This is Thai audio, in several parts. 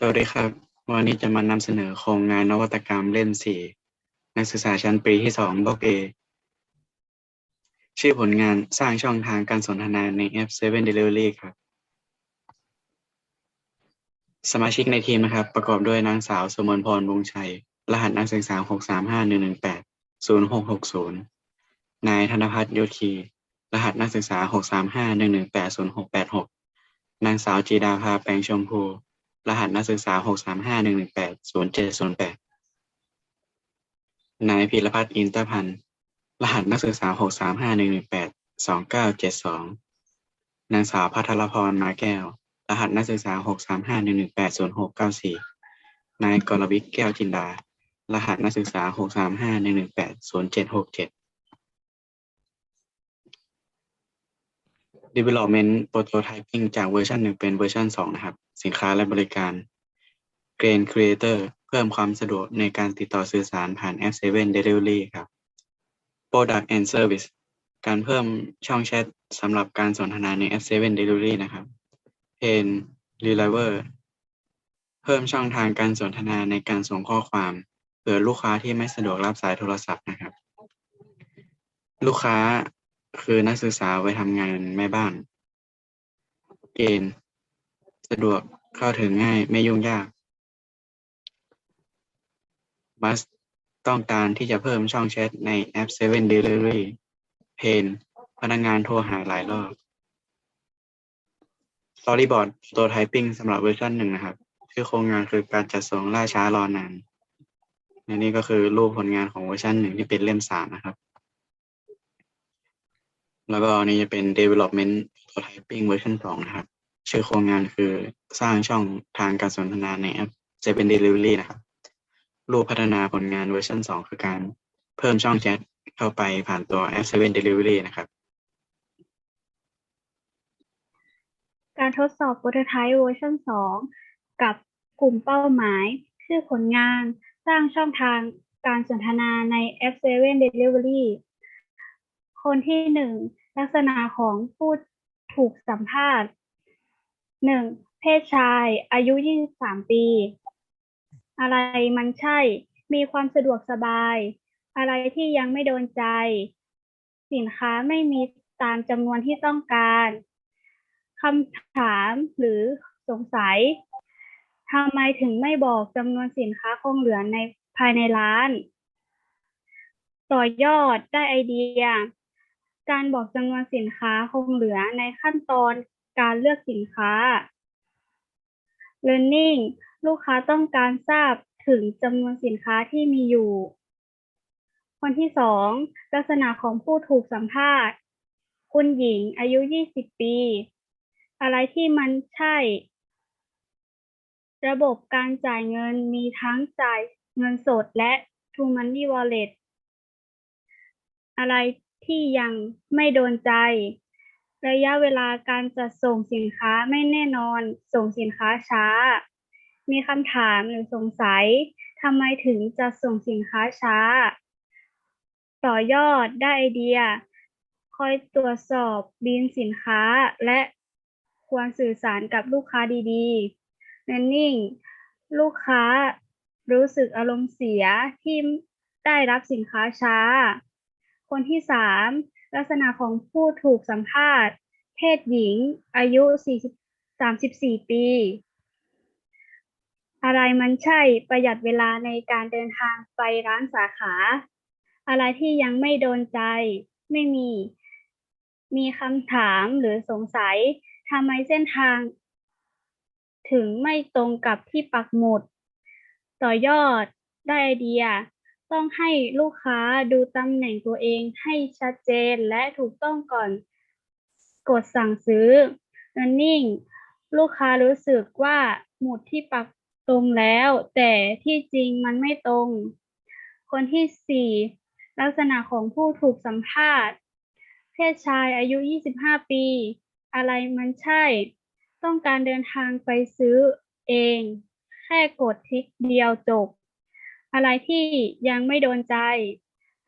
สวัสดีครับ วันนี้จะมานำเสนอโครงงานนวัตกรรมเล่มสี่นักศึกษาชั้นปีที่สองบล็อกเอชื่อผลงานสร้างช่องทางการสนทนาในแอป 7 Delivery ครับ สมาชิกในทีมนะครับ ประกอบด้วยนางสาวสมนพรวงชัย รหัสนักศึกษา 6 3 5 1 1 8 0 6 6 0นายธนพัฒน์โยธี รหัสนักศึกษา 6 3 5 1 1 8 0 6 8 6 นางสาวจีดาภาแปลงชมพู รหัสนักศึกษาหกสามห้าหนึ่งหนึ่งแปดศูนย์เจ็ดศูนย์แปดนายพีรพัฒน์อินตพันธ์รหัสนักศึกษาหกสามห้าหนึ่งหนึ่งแปดสองเก้าเจ็ดสองนางสาวพัทรพรมาแก้ว รหัสนักศึกษาหกสามห้าหนึ่งหนึ่งแปดศูนย์หกเก้าสี่นายกรวิทย์แก้วจินดา รหัสนักศึกษาหกสามห้าหนึ่งหนึ่งแปดศูนย์เจ็ดหกเจ็ด Development Prototyping จากเวอร์ชัน1 เป็นเวอร์ชัน2 นะครับ สินค้าและบริการ Grain Creator เพิ่มความสะดวกในการติดต่อสื่อสารผ่านแอป7 Delivery ครับ Product and Service การเพิ่มช่องแชทสำหรับการสนทนาในแอป7 Delivery นะครับ Pen Reliver เพิ่มช่องทางการสนทนาในการส่งข้อความเผื่อลูกค้าที่ไม่สะดวกรับสายโทรศัพท์นะครับ ลูกค้า คือนักศึกษาไว้ทำงานแม่บ้าน เกณฑ์ สะดวกเข้าถึงง่ายไม่ยุ่งยาก บัสต้องการที่จะเพิ่มช่องแชทในแอป 7 Delivery เพนพนักงานโทรหาหลายรอบ Storyboard Prototyping สำหรับเวอร์ชันหนึ่งนะครับชื่อโครงงานคือการจัดส่งล่าช้ารอนานและนี่ก็คือรูปผลงานของเวอร์ชันหนึ่งที่เป็นเล่มสามนะครับ แล้วก็นี้จะเป็น Development Prototyping เวอร์ชันสองนะครับ ชื่อโครงงานคือสร้างช่องทางการสนทนาในแอป7 Delivery นะครับ รูปพัฒนาผลงานเวอร์ชันสองคือการเพิ่มช่องแชทเข้าไปผ่านตัวแอป7 Delivery นะครับ การทดสอบโปรโตไทป์เวอร์ชัน2 กับกลุ่มเป้าหมาย ชื่อผลงาน สร้างช่องทางการสนทนาในแอป7 Delivery คนที่หนึ่งลักษณะของผู้ถูกสัมภาษณ์หนึ่งเพศชาย อายุ 23 ปี อะไรมันใช่ มีความสะดวกสบาย อะไรที่ยังไม่โดนใจ สินค้าไม่มีตามจำนวนที่ต้องการคำถามหรือสงสัยทำไมถึงไม่บอกจำนวนสินค้าคงเหลือในภายในร้าน ต่อยอดได้ไอเดีย การบอกจำนวนสินค้าคงเหลือในขั้นตอนการเลือกสินค้า Learning ลูกค้าต้องการทราบถึงจำนวนสินค้าที่มีอยู่ คนที่สองลักษณะของผู้ถูกสัมภาษณ์ คุณหญิงอายุ 20 ปี อะไรที่มันใช่ ระบบการจ่ายเงินมีทั้งจ่ายเงินสดและ True Money Wallet อะไร ที่ยังไม่โดนใจ ระยะเวลาการจัดส่งสินค้าไม่แน่นอน ส่งสินค้าช้า มีคำถามหรือสงสัยทำไมถึงจะส่งสินค้าช้า ต่อยอดได้ไอเดีย คอยตรวจสอบบินสินค้าและควรสื่อสารกับลูกค้าดีๆ Learning ลูกค้ารู้สึกอารมณ์เสียที่ได้รับสินค้าช้า คนที่สามลักษณะของผู้ถูกสัมภาษณ์ เพศหญิง อายุ40 34 ปี อะไรมันใช่ประหยัดเวลาในการเดินทางไปร้านสาขา อะไรที่ยังไม่โดนใจ ไม่มี มีคำถามหรือสงสัยทำไมเส้นทาง ถึงไม่ตรงกับที่ปักหมุด ต่อยอดได้ไอเดีย ต้องให้ลูกค้าดูตำแหน่งตัวเองให้ชัดเจนและถูกต้องก่อนกดสั่งซื้อ Learning ลูกค้ารู้สึกว่าหมุดที่ปักตรงแล้ว แต่ที่จริงมันไม่ตรง คนที่สี่ลักษณะของผู้ถูกสัมภาษณ์ เพศชายอายุ 25 ปี อะไรมันใช่ ต้องการเดินทางไปซื้อเอง แค่กดคลิกเดียวจบ อะไรที่ยังไม่โดนใจ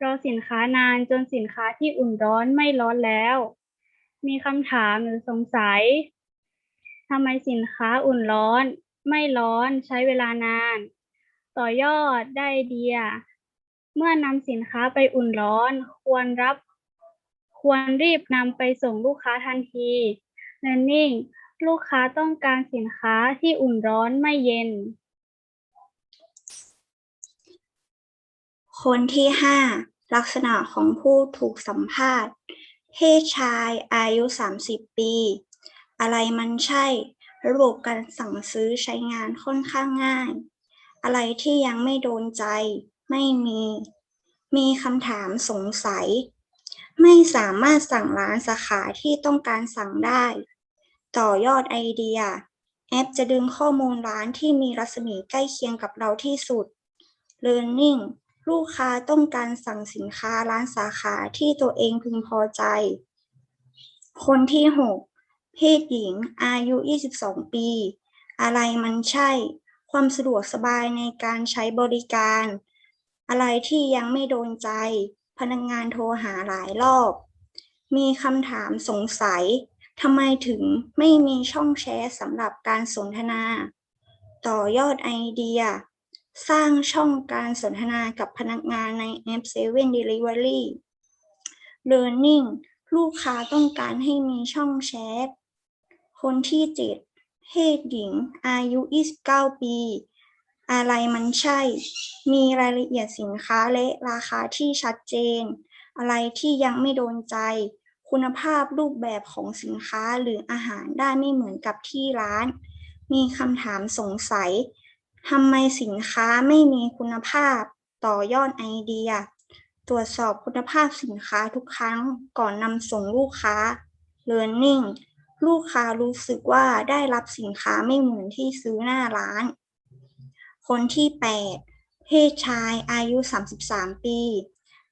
รอสินค้านานจนสินค้าที่อุ่นร้อนไม่ร้อนแล้ว มีคำถามหรือสงสัยทำไมสินค้าอุ่นร้อน ไม่ร้อนใช้เวลานาน ต่อยอดได้เดีย เมื่อนำสินค้าไปอุ่นร้อน ควรรับ ควรรีบนำไปส่งลูกค้าทันที Learning ลูกค้าต้องการสินค้าที่อุ่นร้อนไม่เย็น คนที่ห้าลักษณะของผู้ถูกสัมภาษณ์ เพศชายอายุ 30 ปี อะไรมันใช่ ระบบการสั่งซื้อใช้งานค่อนข้างง่าย อะไรที่ยังไม่โดนใจ ไม่มี มีคำถามสงสัย ไม่สามารถสั่งร้านสาขาที่ต้องการสั่งได้ ต่อยอดไอเดีย แอปจะดึงข้อมูลร้านที่มีรัศมีใกล้เคียงกับเราที่สุด Learning ลูกค้าต้องการสั่งสินค้าร้านสาขาที่ตัวเองพึงพอใจ คนที่ 6 เพศหญิง อายุ 22 ปี อะไรมันใช่ ความสะดวกสบายในการใช้บริการ อะไรที่ยังไม่โดนใจ พนักงานโทรหาหลายรอบ มีคำถามสงสัยทำไมถึงไม่มีช่องแชทสำหรับการสนทนา ต่อยอดไอเดีย สร้างช่องการสนทนากับพนักงานในแอป7 Delivery Learning ลูกค้าต้องการให้มีช่องแชท คนที่7เพศหญิง อายุ 29 ปี อะไรมันใช่ มีรายละเอียดสินค้าและราคาที่ชัดเจน อะไรที่ยังไม่โดนใจ คุณภาพรูปแบบของสินค้าหรืออาหารได้ไม่เหมือนกับที่ร้าน มีคำถามสงสัย ทำไมสินค้าไม่มีคุณภาพต่อยอดไอเดีย ตรวจสอบคุณภาพสินค้าทุกครั้งก่อนนำส่งลูกค้า Learning ลูกค้ารู้สึกว่าได้รับสินค้าไม่เหมือนที่ซื้อหน้าร้าน คนที่ 8 เพศชายอายุ 33 ปี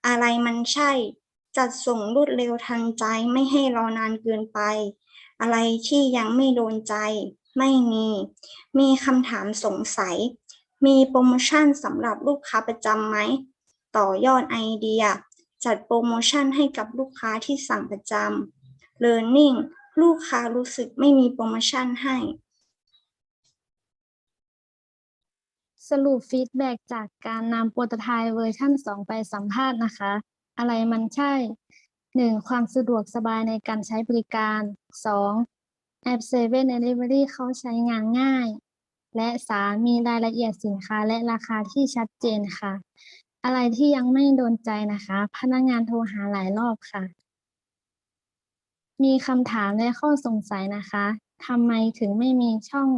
อะไรมันใช่ จัดส่งรวดเร็วทันใจไม่ให้รอนานเกินไป อะไรที่ยังไม่โดนใจ ไม่มี มีคำถามสงสัย มีโปรโมชั่นสำหรับลูกค้าประจำไหม ต่อยอดไอเดีย จัดโปรโมชั่นให้กับลูกค้าที่สั่งประจำ Learning ลูกค้ารู้สึกไม่มีโปรโมชั่นให้ สรุปฟีดแบ็กจากการนำโปรโตไทป์เวอร์ชัน2 ไปสัมภาษณ์นะคะ อะไรมันใช่ 1. ความสะดวกสบายในการใช้บริการ 2. แอป7 Delivery เวอรี่เขาใช้งานง่าย และ 3. มีรายละเอียดสินค้าและราคาที่ชัดเจนค่ะ อะไรที่ยังไม่โดนใจนะคะ พนักงานโทรหาหลายรอบค่ะ มีคำถามและข้อสงสัยนะคะทำไมถึงไม่มีช่อง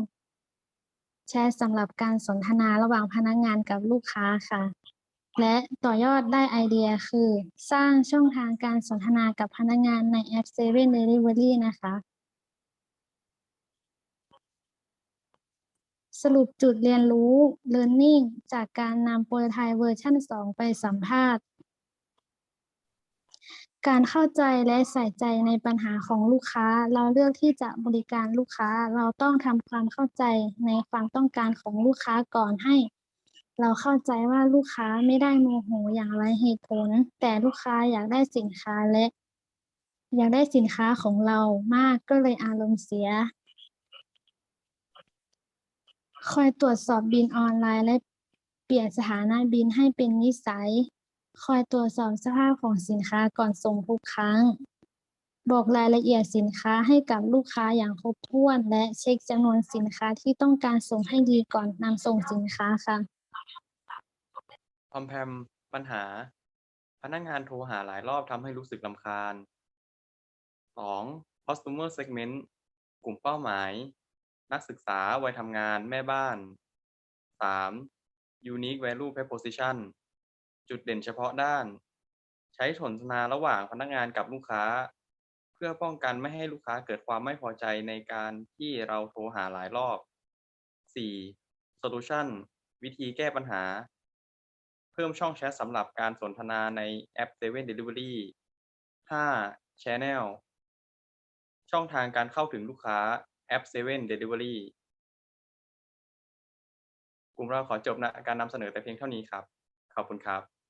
แชทสำหรับการสนทนาระหว่างพนักงานกับลูกค้าค่ะ และต่อยอดได้ไอเดียคือ สร้างช่องทางการสนทนากับพนักงานในแอป7 Delivery นะคะ สรุปจุดเรียนรู้ Learning จากการนำโปรตไทป์เวอร์ชัน2 ไปสัมภาษณ์ การเข้าใจและใส่ใจในปัญหาของลูกค้า เราเลือกที่จะบริการลูกค้า เราต้องทำความเข้าใจในความต้องการของลูกค้าก่อนให้ เราเข้าใจว่าลูกค้าไม่ได้โมโหอย่างไรเหตุผล แต่ลูกค้าอยากได้สินค้าและ อยากได้สินค้าของเรามากก็เลยอารมณ์เสีย คอยตรวจสอบบิลออนไลน์และเปลี่ยนสถานะบิลให้เป็นนิสัย คอยตรวจสอบสภาพของสินค้าก่อนส่งทุกครั้ง บอกรายละเอียดสินค้าให้กับลูกค้าอย่างครบถ้วน และเช็คจำนวนสินค้าที่ต้องการส่งให้ดีก่อนนำส่งสินค้าค่ะ พอมแพมปัญหา พนักงานโทรหาหลายรอบทำให้รู้สึกลำคาญ 2. customer segment กลุ่มเป้าหมาย นักศึกษาวัยทำงานแม่บ้าน 3. unique value proposition จุดเด่นเฉพาะด้าน ใช้สนทนาระหว่างพนักงานกับลูกค้า เพื่อป้องกันไม่ให้ลูกค้าเกิดความไม่พอใจในการที่เราโทรหาหลายรอบ 4. solution วิธีแก้ปัญหา เพิ่มช่องแชทสำหรับการสนทนาในแอป7 Delivery 5. Channel ช่องทางการเข้าถึงลูกค้า แอปเซเว่นเดลิเวอรี่กลุ่มเราขอจบนะการนำเสนอแต่เพียงเท่านี้ครับ ขอบคุณครับ